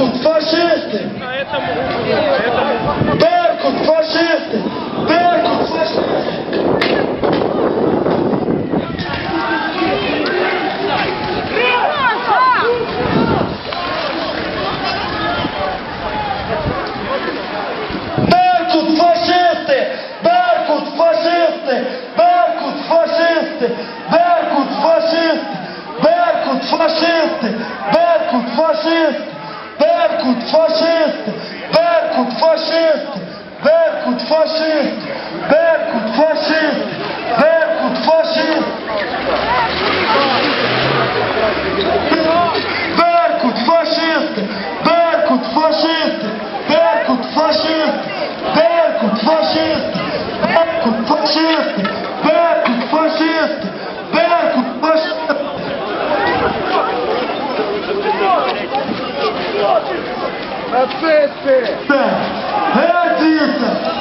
Беркут, фашисти! Беркут, фашисти! Беркут, фашисти! Беркут, фашисти! Беркут, фашисти! Беркут, фашисти! Беркут, фашисти! Беркут, фашисти! Беркут, фашисти! Bercut fascist! Bercut fascist! Bercut fascist! Bercut fascist! Bercut fascist! Bercut fascist! Bercut fascist! Bercut fascist! Bercut fascist! Bercut fascist! Bercut fascist! Нацисти! Геть